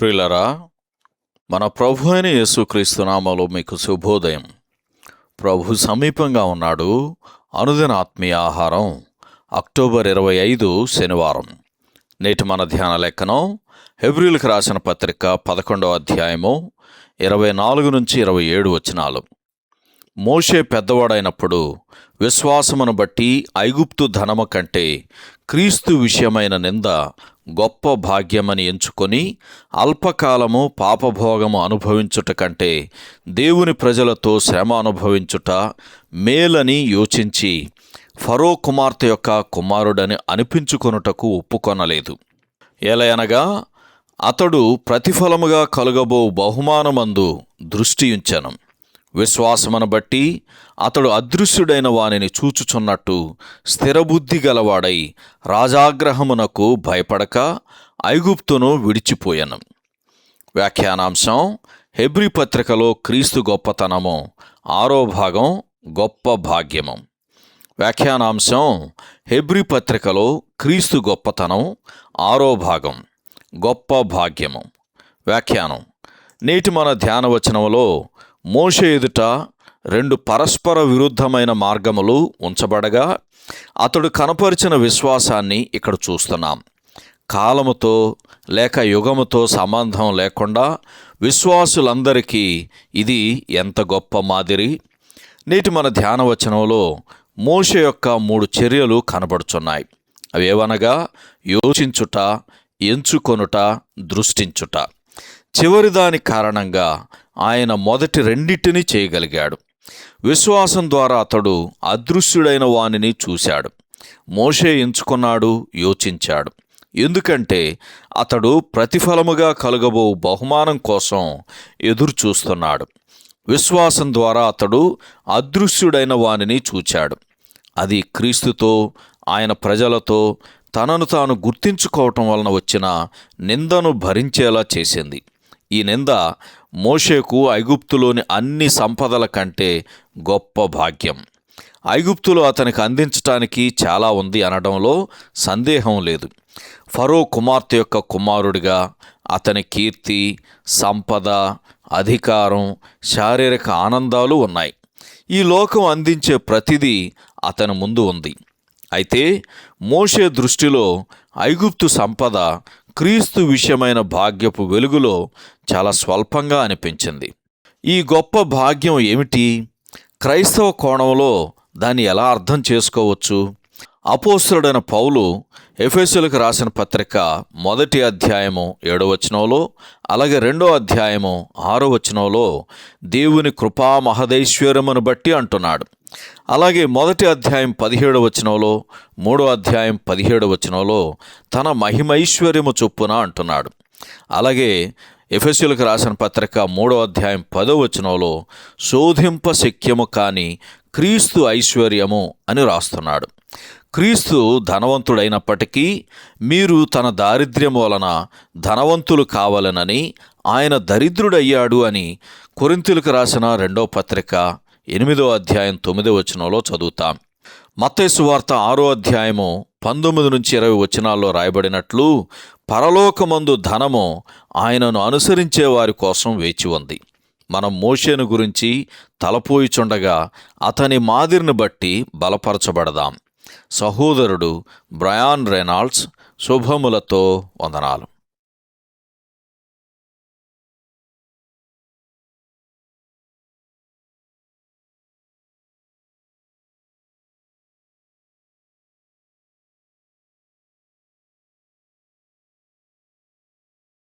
ప్రియులరా మన ప్రభు అయిన యేసుక్రీస్తు నామలో మీకు శుభోదయం. ప్రభు సమీపంగా ఉన్నాడు. అనుదిన ఆత్మీయ ఆహారం అక్టోబర్ ఇరవై ఐదు శనివారం. నేటి మన ధ్యాన లెక్కనం హెబ్రిల్కి రాసిన పత్రిక పదకొండవ అధ్యాయము ఇరవై నాలుగు నుంచి ఇరవై ఏడు వచనాలు. మోషే పెద్దవాడైనప్పుడు విశ్వాసమును బట్టి ఐగుప్తు ధనము కంటే క్రీస్తు విషయమైన నింద గొప్ప భాగ్యమని ఎంచుకొని అల్పకాలము పాపభోగము అనుభవించుట కంటే దేవుని ప్రజలతో శ్రమ అనుభవించుట మేలని యోచించి ఫరో కుమార్తె యొక్క కుమారుడని అనిపించుకొనుటకు ఒప్పుకొనలేదు. ఎలయనగా అతడు ప్రతిఫలముగా కలుగబో బహుమానమందు దృష్టి ఉంచెను. విశ్వాసమును బట్టి అతడు అదృశ్యుడైన వానిని చూచుచున్నట్టు స్థిరబుద్ధి గలవాడై రాజాగ్రహమునకు భయపడక ఐగుప్తును విడిచిపోయాను. వ్యాఖ్యానాంశం హెబ్రి పత్రికలో క్రీస్తు గొప్పతనము ఆరో భాగం గొప్ప భాగ్యము. వ్యాఖ్యానాంశం హెబ్రి పత్రికలో క్రీస్తు గొప్పతనం ఆరో భాగం గొప్ప భాగ్యము. వ్యాఖ్యానం నేటి మన ధ్యానవచనములో మోషే ఎదుట రెండు పరస్పర విరుద్ధమైన మార్గములు ఉంచబడగా అతడు కనపరిచిన విశ్వాసాన్ని ఇక్కడ చూస్తున్నాం. కాలముతో లేక యుగముతో సంబంధం లేకుండా విశ్వాసులందరికీ ఇది ఎంత గొప్ప మాదిరి! నేటి మన ధ్యానవచనంలో మోష యొక్క మూడు చర్యలు కనబడుచున్నాయి. అవి ఏవనగా యోచించుట ఎంచుకొనుట దృష్టించుట. చివరిదాని కారణంగా ఆయన మొదటి రెండింటినీ చేయగలిగాడు. విశ్వాసం ద్వారా అతడు అదృశ్యుడైన వానిని చూశాడు. మోషే ఎంచుకున్నాడు యోచించాడు. ఎందుకంటే అతడు ప్రతిఫలముగా కలగబో బహుమానం కోసం ఎదురు చూస్తున్నాడు విశ్వాసం ద్వారా అతడు అదృశ్యుడైన వానిని చూచాడు. అది క్రీస్తుతో ఆయన ప్రజలతో తనను తాను గుర్తించుకోవటం వలన వచ్చిన నిందను భరించేలా చేసింది. ఈ నింద మోషేకు ఐగుప్తులోని అన్ని సంపదల కంటే గొప్ప భాగ్యం. ఐగుప్తులో అతనికి అందించటానికి చాలా ఉంది అనడంలో సందేహం లేదు. ఫరో కుమార్తె యొక్క కుమారుడిగా అతని కీర్తి సంపద అధికారం శారీరక ఆనందాలు ఉన్నాయి. ఈ లోకం అందించే ప్రతిదీ అతని ముందు ఉంది. అయితే మోషే దృష్టిలో ఐగుప్తు సంపద క్రీస్తు విషయమైన భాగ్యపు వెలుగులో చాలా స్వల్పంగా అనిపించింది. ఈ గొప్ప భాగ్యం ఏమిటి? క్రైస్తవ కోణంలో దాన్ని ఎలా అర్థం చేసుకోవచ్చు? అపోసురుడైన పౌలు ఎఫెసులకు రాసిన పత్రిక మొదటి అధ్యాయము ఏడో వచనంలో అలాగే రెండో అధ్యాయము ఆరో వచనంలో దేవుని కృపా మహదైశ్వర్యమును బట్టి అంటున్నాడు. అలాగే మొదటి అధ్యాయం పదిహేడు వచనంలో మూడో అధ్యాయం పదిహేడు వచనంలో తన మహిమైశ్వర్యము చొప్పున అంటున్నాడు. అలాగే ఎఫెస్యులకు రాసిన పత్రిక మూడో అధ్యాయం పదో వచనంలో శోధింప శక్యము కాని క్రీస్తు ఐశ్వర్యము అని రాస్తున్నాడు. క్రీస్తు ధనవంతుడైనప్పటికీ మీరు తన దారిద్ర్యం వలన ధనవంతులు కావాలనని ఆయన దరిద్రుడయ్యాడు అని కొరింతులకు రాసిన రెండో పత్రిక ఎనిమిదో అధ్యాయం తొమ్మిదో వచనంలో చదువుతాం. మత్తేసు వార్త ఆరో అధ్యాయము పంతొమ్మిది నుంచి ఇరవై వచనాల్లో రాయబడినట్లు పరలోకమందు ధనము ఆయనను అనుసరించే వారి కోసం వేచి ఉంది. మనం మోషేను గురించి తలపోయిచుండగా అతని మాదిరిని బట్టి బలపరచబడదాం. సహోదరుడు బ్రయాన్ రెనాల్డ్స్ శుభములతో వందనాలు.